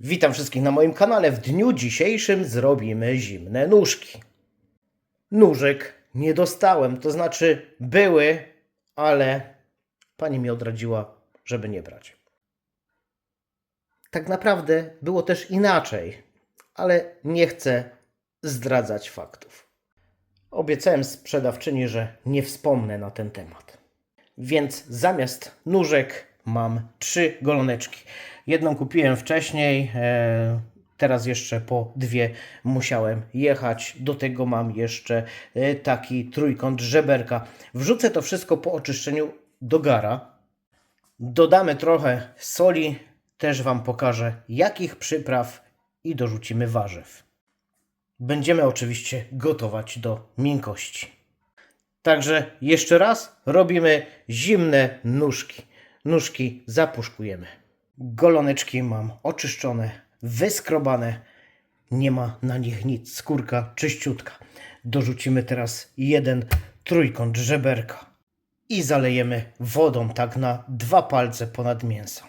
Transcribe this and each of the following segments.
Witam wszystkich na moim kanale. W dniu dzisiejszym zrobimy zimne nóżki. Nóżek nie dostałem, to znaczy były, ale pani mi odradziła, żeby nie brać. Tak naprawdę było też inaczej, ale nie chcę zdradzać faktów. Obiecałem sprzedawczyni, że nie wspomnę na ten temat. Więc zamiast nóżek mam trzy goloneczki. Jedną kupiłem wcześniej, e, teraz jeszcze po dwie musiałem jechać. Do tego mam jeszcze e, taki trójkąt żeberka. Wrzucę to wszystko po oczyszczeniu do gara. Dodamy trochę soli, też Wam pokażę jakich przypraw i dorzucimy warzyw. Będziemy oczywiście gotować do miękkości. Także jeszcze raz robimy zimne nóżki. Nóżki zapuszkujemy. Goloneczki mam oczyszczone, wyskrobane. Nie ma na nich nic. Skórka czyściutka. Dorzucimy teraz jeden trójkąt żeberka i zalejemy wodą tak na dwa palce ponad mięso.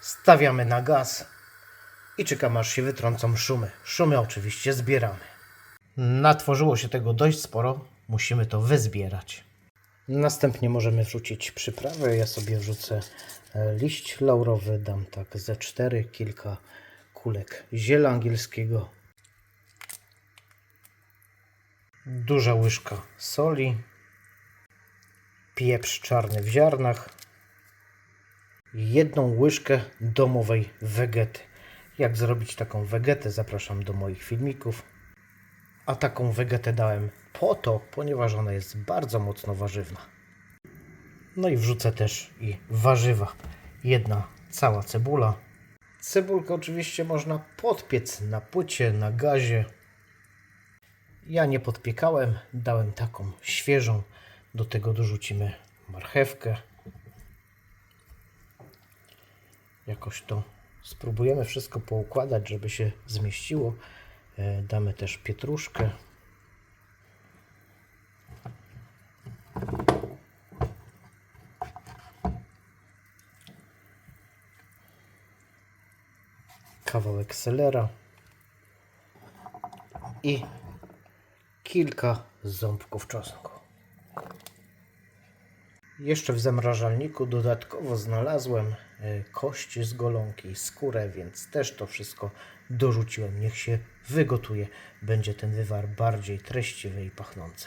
Stawiamy na gaz i czekamy aż się wytrącą szumy. Szumy oczywiście zbieramy. Natworzyło się tego dość sporo, musimy to wyzbierać. Następnie możemy wrzucić przyprawy. Ja sobie wrzucę e, liść laurowy, dam tak ze cztery, kilka kulek ziela angielskiego. Duża łyżka soli, pieprz czarny w ziarnach, jedną łyżkę domowej wegety. Jak zrobić taką wegetę? Zapraszam do moich filmików. A taką wegetę dałem po to, ponieważ ona jest bardzo mocno warzywna. No i wrzucę też i warzywa. Jedna cała cebula. Cebulkę oczywiście można podpiec na płycie, na gazie. Ja nie podpiekałem, dałem taką świeżą. Do tego dorzucimy marchewkę. Jakoś to spróbujemy wszystko poukładać, żeby się zmieściło. E, Damy też pietruszkę. Kawałek selera i kilka ząbków czosnku. Jeszcze w zamrażalniku dodatkowo znalazłem e, kości z golonki, skórę, więc też to wszystko dorzuciłem. Niech się wygotuje. Będzie ten wywar bardziej treściwy i pachnący.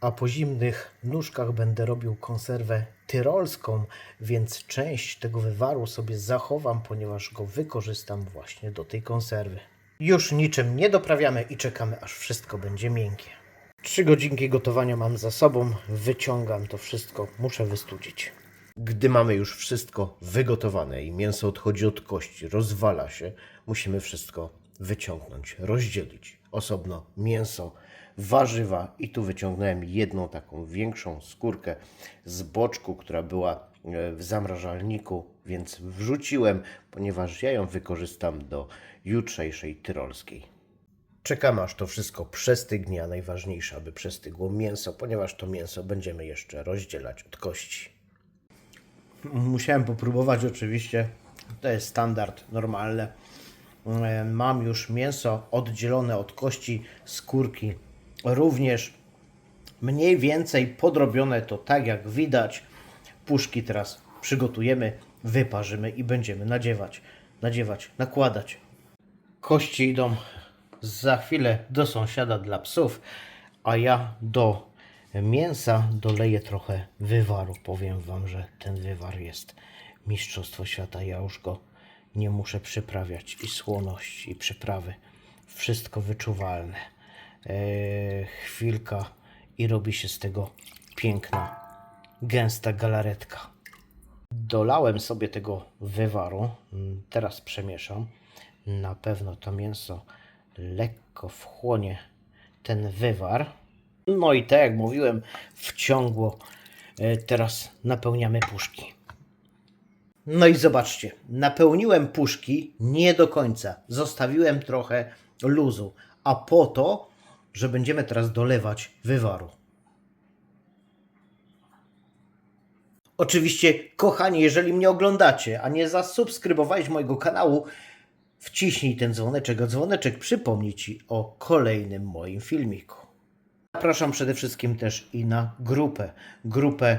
A po zimnych nóżkach będę robił konserwę tyrolską, więc część tego wywaru sobie zachowam, ponieważ go wykorzystam właśnie do tej konserwy. Już niczym nie doprawiamy i czekamy, aż wszystko będzie miękkie. Trzy godzinki gotowania mam za sobą, wyciągam to wszystko, muszę wystudzić. Gdy mamy już wszystko wygotowane i mięso odchodzi od kości, rozwala się, musimy wszystko wyciągnąć, rozdzielić. Osobno mięso, warzywa i tu wyciągnąłem jedną taką większą skórkę z boczku, która była e, w zamrażalniku, więc wrzuciłem, ponieważ ja ją wykorzystam do jutrzejszej tyrolskiej. Czekamy aż to wszystko przestygnie, a najważniejsze, aby przestygło mięso, ponieważ to mięso będziemy jeszcze rozdzielać od kości. Musiałem popróbować oczywiście. To jest standard, normalne. E, Mam już mięso oddzielone od kości, skórki. Również mniej więcej podrobione to tak jak widać. Puszki teraz przygotujemy, wyparzymy i będziemy nadziewać, nadziewać, nakładać. Kości idą za chwilę do sąsiada dla psów, a ja do mięsa doleję trochę wywaru. Powiem Wam, że ten wywar jest mistrzostwo świata. Ja już go nie muszę przyprawiać. I słoność, i przyprawy. Wszystko wyczuwalne. Eee, chwilka i robi się z tego piękna, gęsta galaretka. Dolałem sobie tego wywaru. Teraz przemieszam. Na pewno to mięso lekko wchłonie ten wywar. No i tak jak mówiłem, wciągło. E, Teraz napełniamy puszki. No i zobaczcie, napełniłem puszki nie do końca. Zostawiłem trochę luzu, a po to, że będziemy teraz dolewać wywaru. Oczywiście, kochani, jeżeli mnie oglądacie, a nie zasubskrybowałeś mojego kanału, wciśnij ten dzwoneczek, a dzwoneczek przypomni Ci o kolejnym moim filmiku. Zapraszam przede wszystkim też i na grupę. Grupę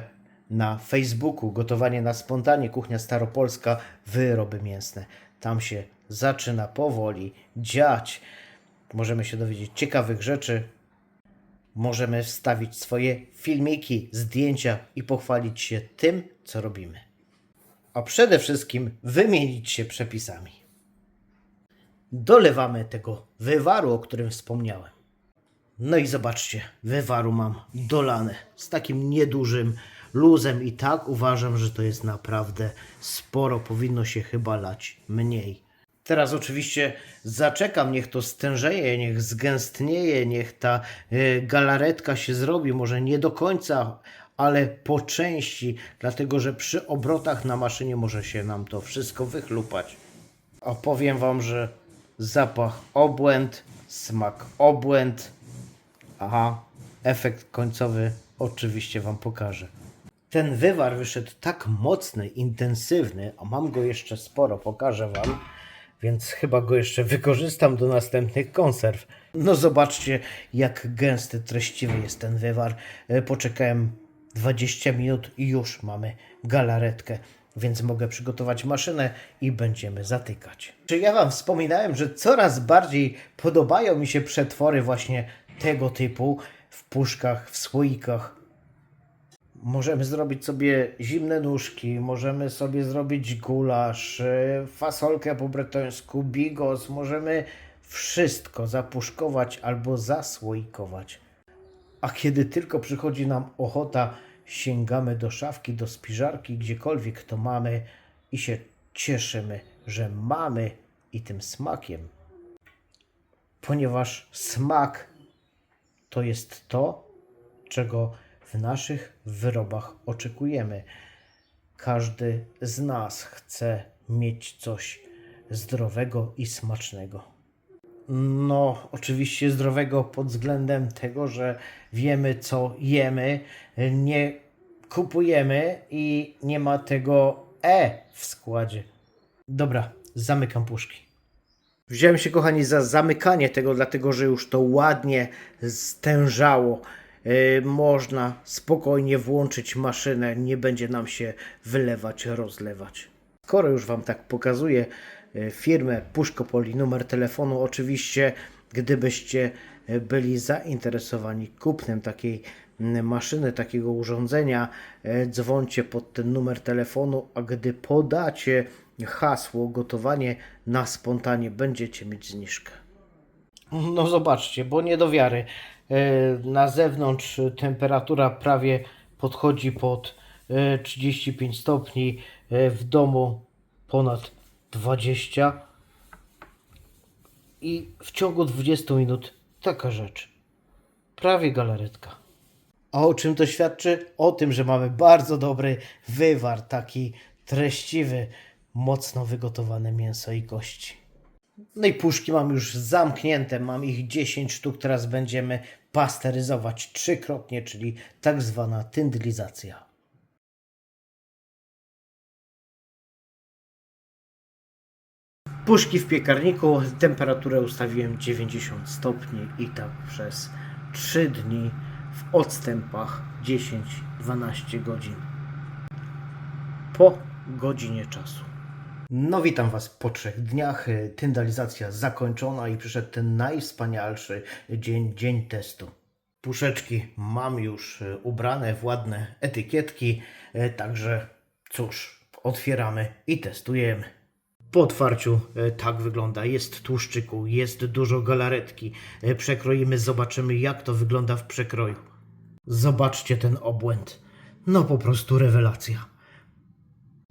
na Facebooku Gotowanie na spontanie, Kuchnia Staropolska, Wyroby Mięsne. Tam się zaczyna powoli dziać. Możemy się dowiedzieć ciekawych rzeczy. Możemy wstawić swoje filmiki, zdjęcia i pochwalić się tym, co robimy. A przede wszystkim wymienić się przepisami. Dolewamy tego wywaru, o którym wspomniałem. No i zobaczcie, wywaru mam dolane z takim niedużym luzem i tak uważam, że to jest naprawdę sporo. Powinno się chyba lać mniej. Teraz oczywiście zaczekam, niech to stężeje, niech zgęstnieje, niech ta y, galaretka się zrobi, może nie do końca, ale po części, dlatego że przy obrotach na maszynie może się nam to wszystko wychlupać. A powiem Wam, że zapach obłęd, smak obłęd. Aha, efekt końcowy oczywiście Wam pokażę. Ten wywar wyszedł tak mocny, intensywny, a mam go jeszcze sporo, pokażę Wam, więc chyba go jeszcze wykorzystam do następnych konserw. No zobaczcie, jak gęsty, treściwy jest ten wywar. E, Poczekałem 20 minut i już mamy galaretkę, więc mogę przygotować maszynę i będziemy zatykać. Czy ja Wam wspominałem, że coraz bardziej podobają mi się przetwory właśnie tego typu w puszkach, w słoikach. Możemy zrobić sobie zimne nóżki, możemy sobie zrobić gulasz, e, fasolkę po bretońsku, bigos, możemy wszystko zapuszkować albo zasłoikować. A kiedy tylko przychodzi nam ochota, sięgamy do szafki, do spiżarki, gdziekolwiek to mamy i się cieszymy, że mamy i tym smakiem. Ponieważ smak to jest to, czego w naszych wyrobach oczekujemy. Każdy z nas chce mieć coś zdrowego i smacznego. No, oczywiście zdrowego pod względem tego, że wiemy, co jemy, nie kupujemy i nie ma tego E w składzie. Dobra, zamykam puszki. Wziąłem się, kochani, za zamykanie tego, dlatego że już to ładnie stężało. Yy, można spokojnie włączyć maszynę, nie będzie nam się wylewać, rozlewać. Skoro już Wam tak pokazuję yy, firmę Puszkopoli, numer telefonu, oczywiście, gdybyście yy, byli zainteresowani kupnem takiej mm, maszyny, takiego urządzenia, dzwońcie pod ten numer telefonu, a gdy podacie hasło gotowanie na spontanie, będziecie mieć zniżkę. No zobaczcie, bo nie do wiary. E, Na zewnątrz temperatura prawie podchodzi pod e, 35 stopni, e, w domu ponad 20 i w ciągu 20 minut taka rzecz. Prawie galaretka. A o czym to świadczy? O tym, że mamy bardzo dobry wywar, taki treściwy, mocno wygotowane mięso i kości. No i puszki mam już zamknięte, mam ich 10 sztuk, teraz będziemy pasteryzować trzykrotnie, czyli tak zwana tyndylizacja. Puszki w piekarniku, temperaturę ustawiłem 90 stopni i tak przez 3 dni w odstępach 10-12 godzin. Po godzinie czasu. No witam Was po trzech dniach. Tyndalizacja zakończona i przyszedł ten najwspanialszy dzień, dzień testu. Puszeczki mam już e, ubrane w ładne etykietki, e, także cóż, otwieramy i testujemy. Po otwarciu e, tak wygląda. Jest tłuszczyku, jest dużo galaretki. Przekroimy, zobaczymy jak to wygląda w przekroju. Zobaczcie ten obłęd. No po prostu rewelacja.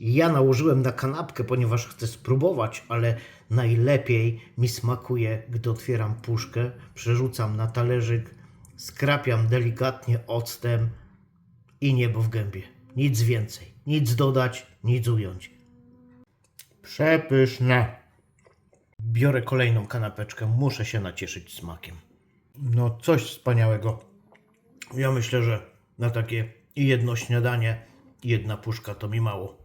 Ja nałożyłem na kanapkę, ponieważ chcę spróbować, ale najlepiej mi smakuje, gdy otwieram puszkę, przerzucam na talerzyk, skrapiam delikatnie octem i niebo w gębie. Nic więcej. Nic dodać, nic ująć. Przepyszne. Biorę kolejną kanapeczkę, muszę się nacieszyć smakiem. No, coś wspaniałego. Ja myślę, że na takie jedno śniadanie, jedna puszka to mi mało.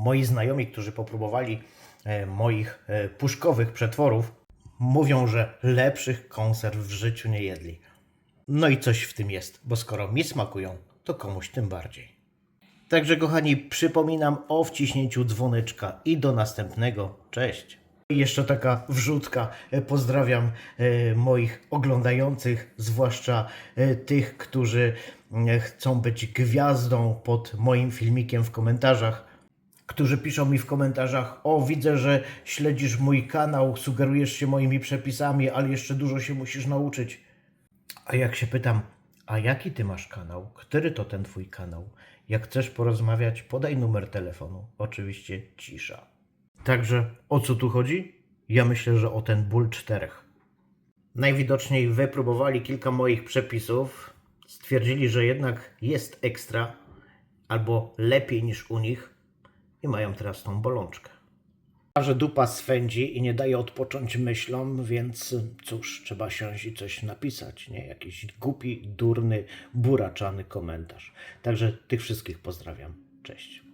Moi znajomi, którzy popróbowali e, moich e, puszkowych przetworów, mówią, że lepszych konserw w życiu nie jedli. No i coś w tym jest, bo skoro mi smakują, to komuś tym bardziej. Także kochani, przypominam o wciśnięciu dzwoneczka i do następnego. Cześć. Jeszcze taka wrzutka. E, Pozdrawiam moich oglądających, zwłaszcza tych, którzy chcą być gwiazdą pod moim filmikiem w komentarzach którzy piszą mi w komentarzach: O, widzę, że śledzisz mój kanał, sugerujesz się moimi przepisami, ale jeszcze dużo się musisz nauczyć. A jak się pytam, a jaki ty masz kanał? Który to ten twój kanał? Jak chcesz porozmawiać, podaj numer telefonu. Oczywiście cisza. Także o co tu chodzi? Ja myślę, że o ten ból czterech. Najwidoczniej wypróbowali kilka moich przepisów, stwierdzili, że jednak jest ekstra albo lepiej niż u nich i mają teraz tą bolączkę. A że dupa swędzi i nie daje odpocząć myślom, więc cóż, trzeba siąść i coś napisać, nie? Jakiś głupi, durny, buraczany komentarz. Także tych wszystkich pozdrawiam. Cześć.